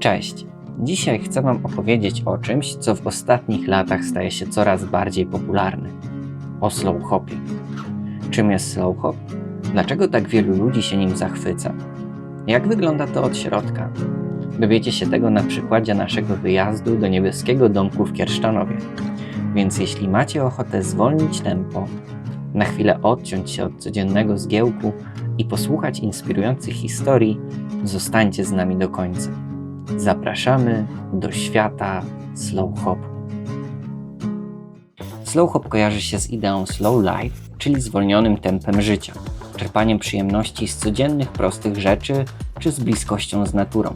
Cześć! Dzisiaj chcę Wam opowiedzieć o czymś, co w ostatnich latach staje się coraz bardziej popularne. O slow hopie. Czym jest slow hop? Dlaczego tak wielu ludzi się nim zachwyca? Jak wygląda to od środka? Dowiecie się tego na przykładzie naszego wyjazdu do niebieskiego domku w Kiersztanowie. Więc jeśli macie ochotę zwolnić tempo, na chwilę odciąć się od codziennego zgiełku i posłuchać inspirujących historii, zostańcie z nami do końca. Zapraszamy do świata slow hopu. Slow hop kojarzy się z ideą slow life, czyli zwolnionym tempem życia, czerpaniem przyjemności z codziennych, prostych rzeczy czy z bliskością z naturą.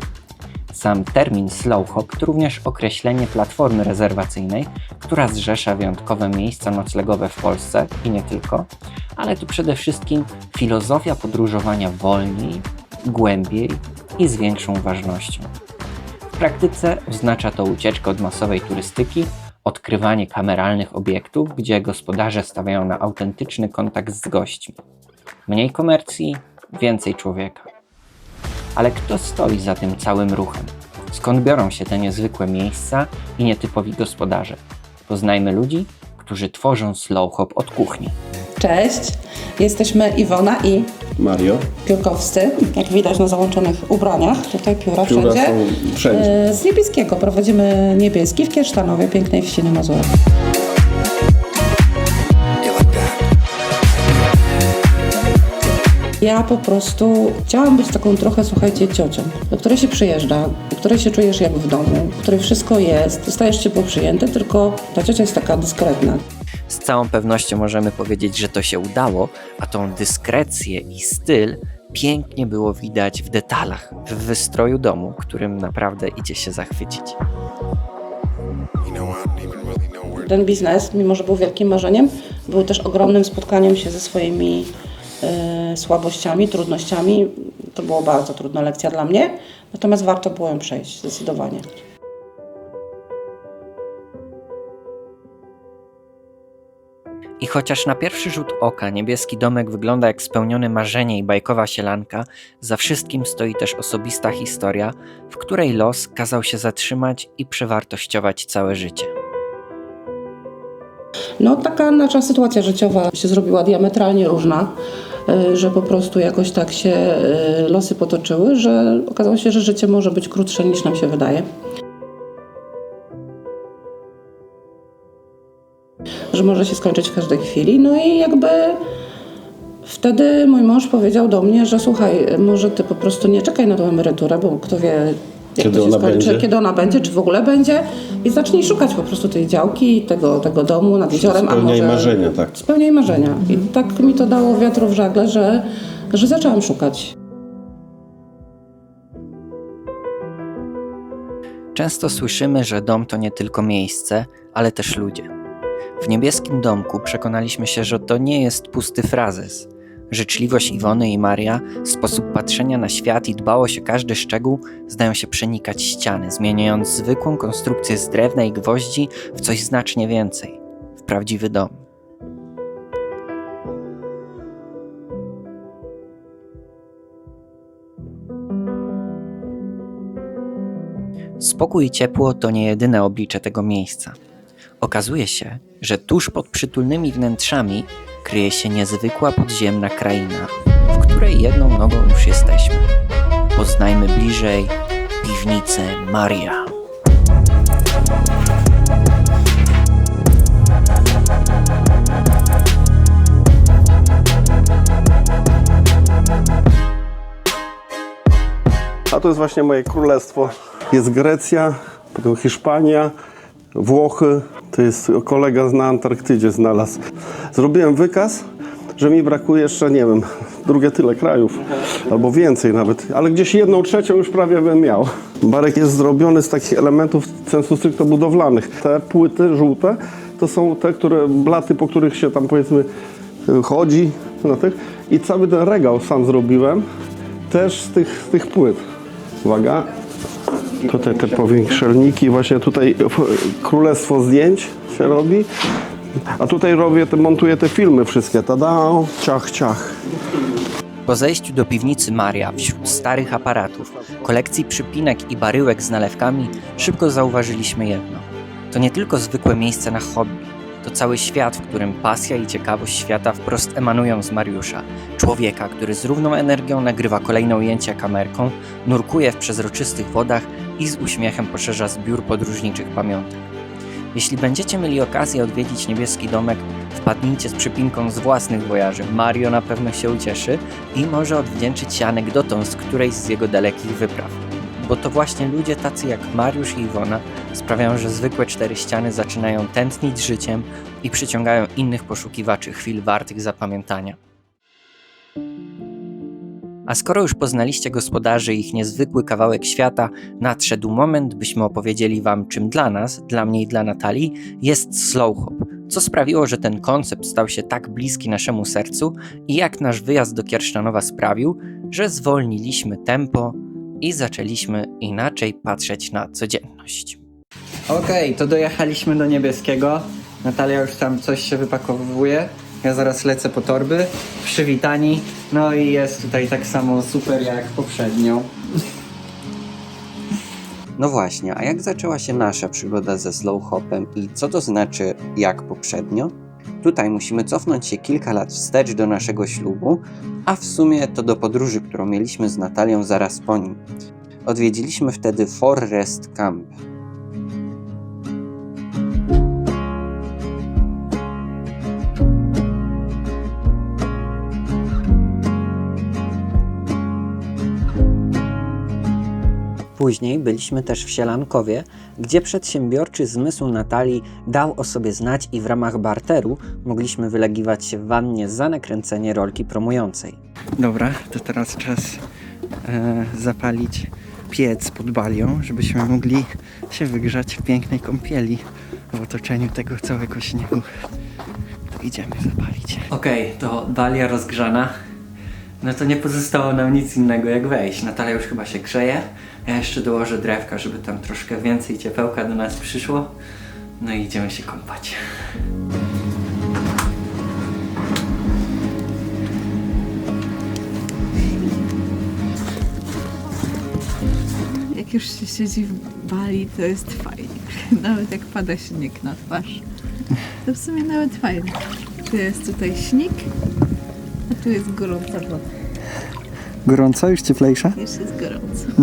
Sam termin slow hop to również określenie platformy rezerwacyjnej, która zrzesza wyjątkowe miejsca noclegowe w Polsce i nie tylko, ale tu przede wszystkim filozofia podróżowania wolniej, głębiej i z większą ważnością. W praktyce oznacza to ucieczkę od masowej turystyki, odkrywanie kameralnych obiektów, gdzie gospodarze stawiają na autentyczny kontakt z gośćmi. Mniej komercji, więcej człowieka. Ale kto stoi za tym całym ruchem? Skąd biorą się te niezwykłe miejsca i nietypowi gospodarze? Poznajmy ludzi, którzy tworzą slow hop od kuchni. Cześć, jesteśmy Iwona i Mario. Piórkowscy, jak widać na załączonych ubraniach, tutaj pióra, Pióra wszędzie. są wszędzie. E, Z niebieskiego prowadzimy niebieski w Kiersztanowie, pięknej wsi na Mazurach. Ja po prostu chciałam być taką trochę, słuchajcie, ciocią, do której się przyjeżdża, do której się czujesz jak w domu, w której wszystko jest, zostajesz ciepło przyjęty, tylko ta ciocia jest taka dyskretna. Z całą pewnością możemy powiedzieć, że to się udało, a tą dyskrecję i styl pięknie było widać w detalach, w wystroju domu, którym naprawdę idzie się zachwycić. Ten biznes, mimo że był wielkim marzeniem, był też ogromnym spotkaniem się ze swoimi e, słabościami, trudnościami. To była bardzo trudna lekcja dla mnie, natomiast warto było ją przejść zdecydowanie. I chociaż na pierwszy rzut oka niebieski domek wygląda jak spełnione marzenie i bajkowa sielanka, za wszystkim stoi też osobista historia, w której los kazał się zatrzymać i przewartościować całe życie. No taka nasza sytuacja życiowa się zrobiła diametralnie różna, e, że po prostu jakoś tak się e, losy potoczyły, że okazało się, że życie może być krótsze niż nam się wydaje. Że może się skończyć w każdej chwili. No i jakby wtedy mój mąż powiedział do mnie, że słuchaj, może ty po prostu nie czekaj na tą emeryturę, bo kto wie, jak Kiedy to się ona skończy, będzie? kiedy ona będzie, czy w ogóle będzie i zacznij szukać po prostu tej działki, tego, tego domu nad jeziorem. Spełniaj a może... marzenia, tak. Spełniaj marzenia. I tak mi to dało wiatru w żagle, że, że zaczęłam szukać. Często słyszymy, że dom to nie tylko miejsce, ale też ludzie. W niebieskim domku przekonaliśmy się, że to nie jest pusty frazes. Życzliwość Iwony i Maria, sposób patrzenia na świat i dbałość o każdy szczegół zdają się przenikać ściany, zmieniając zwykłą konstrukcję z drewna i gwoździ w coś znacznie więcej w prawdziwy dom. Spokój i ciepło to nie jedyne oblicze tego miejsca. Okazuje się, że tuż pod przytulnymi wnętrzami kryje się niezwykła podziemna kraina, w której jedną nogą już jesteśmy. Poznajmy bliżej piwnicę Maria. A to jest właśnie moje królestwo. Jest Grecja, potem Hiszpania, Włochy. To jest kolega na Antarktydzie znalazł. Zrobiłem wykaz, że mi brakuje jeszcze, nie wiem, drugie tyle krajów, albo więcej nawet, ale gdzieś jedną trzecią już prawie bym miał. Barek jest zrobiony z takich elementów sensu stricte budowlanych. Te płyty żółte to są te, które, blaty, po których się tam powiedzmy chodzi na tych. I cały ten regał sam zrobiłem też z tych, z tych płyt. Uwaga. Tutaj te powiększelniki, właśnie tutaj królestwo zdjęć się robi. A tutaj robię, te, montuję te filmy wszystkie. Tada, ciach, ciach. Po zejściu do piwnicy Maria, wśród starych aparatów, kolekcji przypinek i baryłek z nalewkami, szybko zauważyliśmy jedno. To nie tylko zwykłe miejsce na hobby, to cały świat, w którym pasja i ciekawość świata wprost emanują z Mariusza. Człowieka, który z równą energią nagrywa kolejne ujęcia kamerką, nurkuje w przezroczystych wodach i z uśmiechem poszerza zbiór podróżniczych pamiątek. Jeśli będziecie mieli okazję odwiedzić niebieski domek, wpadnijcie z przypinką z własnych wojaży. Mario na pewno się ucieszy i może odwdzięczyć się anegdotą z którejś z jego dalekich wypraw. Bo to właśnie ludzie tacy jak Mariusz i Iwona sprawiają, że zwykłe cztery ściany zaczynają tętnić życiem i przyciągają innych poszukiwaczy chwil wartych zapamiętania. A skoro już poznaliście gospodarzy i ich niezwykły kawałek świata, nadszedł moment, byśmy opowiedzieli Wam, czym dla nas, dla mnie i dla Natalii, jest slow hop. Co sprawiło, że ten koncept stał się tak bliski naszemu sercu i jak nasz wyjazd do Kiersztanowa sprawił, że zwolniliśmy tempo i zaczęliśmy inaczej patrzeć na codzienność. Okej, to dojechaliśmy do niebieskiego. Natalia już tam coś się wypakowuje. Ja zaraz lecę po torby. Przywitani. No i jest tutaj tak samo super jak poprzednio. No właśnie, a jak zaczęła się nasza przygoda ze slow hopem i co to znaczy jak poprzednio? Tutaj musimy cofnąć się kilka lat wstecz do naszego ślubu, a w sumie to do podróży, którą mieliśmy z Natalią zaraz po nim. Odwiedziliśmy wtedy Forest Camp. Później byliśmy też w Sielankowie, gdzie przedsiębiorczy zmysł Natalii dał o sobie znać i w ramach barteru mogliśmy wylegiwać się w wannie za nakręcenie rolki promującej. Dobra, to teraz czas e, zapalić piec pod balią, żebyśmy mogli się wygrzać w pięknej kąpieli w otoczeniu tego całego śniegu. To idziemy zapalić. Okej, to balia rozgrzana. No to nie pozostało nam nic innego jak wejść. Natalia już chyba się grzeje. Ja jeszcze dołożę drewka, żeby tam troszkę więcej ciepełka do nas przyszło. No i idziemy się kąpać. Jak już się siedzi w Bali, to jest fajnie. Nawet jak pada śnieg na twarz. To w sumie nawet fajnie. Tu jest tutaj śnieg, tu jest gorąca woda. Gorąco? Już cieplejsza? Już jest gorąco.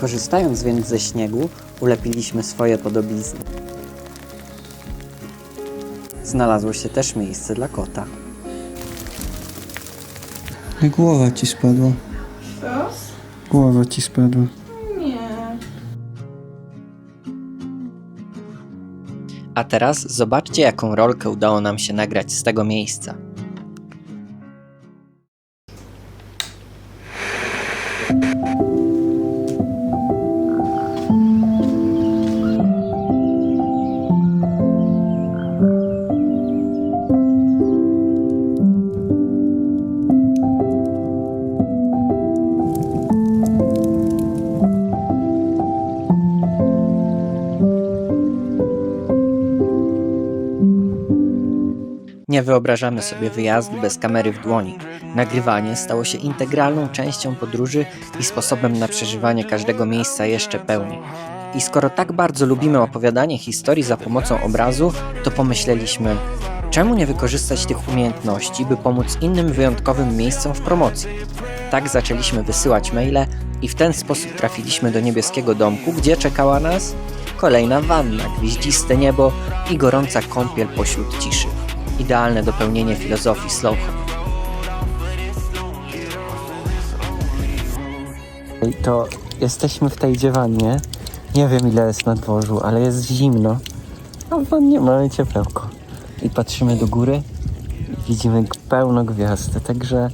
Korzystając więc ze śniegu, ulepiliśmy swoje podobizny. Znalazło się też miejsce dla kota. Głowa ci spadła. Co? Głowa ci spadła. Nie. A teraz zobaczcie, jaką rolkę udało nam się nagrać z tego miejsca. Wyobrażamy sobie wyjazdu bez kamery w dłoni. Nagrywanie stało się integralną częścią podróży i sposobem na przeżywanie każdego miejsca jeszcze pełniej. I skoro tak bardzo lubimy opowiadanie historii za pomocą obrazu, to pomyśleliśmy, czemu nie wykorzystać tych umiejętności, by pomóc innym wyjątkowym miejscom w promocji. Tak zaczęliśmy wysyłać maile i w ten sposób trafiliśmy do niebieskiego domku, gdzie czekała nas kolejna wanna, gwieździste niebo i gorąca kąpiel pośród ciszy idealne dopełnienie filozofii slow hop. To jesteśmy w tej dziewannie. Nie wiem ile jest na dworzu, ale jest zimno. A w wannie mamy ciepełko. I patrzymy do góry i widzimy pełno gwiazd. Także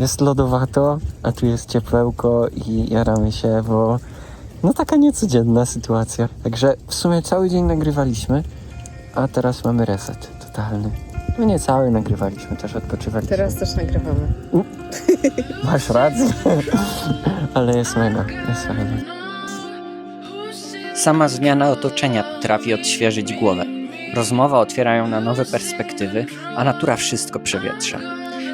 jest lodowato, a tu jest ciepełko i jaramy się, bo no taka niecodzienna sytuacja. Także w sumie cały dzień nagrywaliśmy, a teraz mamy reset totalny. No nie cały nagrywaliśmy, też odpoczywaliśmy. Teraz też nagrywamy. Masz rację. Ale jest mega, jest fajnie. Sama zmiana otoczenia potrafi odświeżyć głowę. Rozmowa otwiera ją na nowe perspektywy, a natura wszystko przewietrza.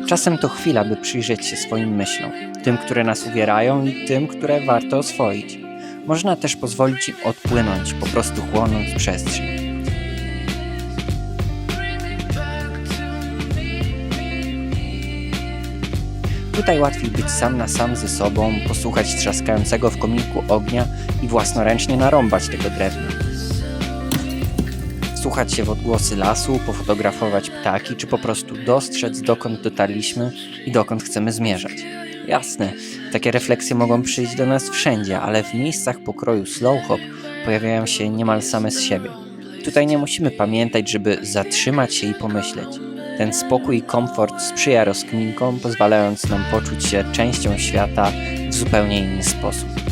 Czasem to chwila, by przyjrzeć się swoim myślom, tym, które nas uwierają i tym, które warto oswoić. Można też pozwolić im odpłynąć, po prostu chłonąc przestrzeń. Tutaj łatwiej być sam na sam ze sobą, posłuchać trzaskającego w kominku ognia i własnoręcznie narąbać tego drewna. Wsłuchać się w odgłosy lasu, pofotografować ptaki, czy po prostu dostrzec, dokąd dotarliśmy i dokąd chcemy zmierzać. Jasne, takie refleksje mogą przyjść do nas wszędzie, ale w miejscach pokroju slow hop pojawiają się niemal same z siebie. Tutaj nie musimy pamiętać, żeby zatrzymać się i pomyśleć. Ten spokój i komfort sprzyja rozkminkom, pozwalając nam poczuć się częścią świata w zupełnie inny sposób.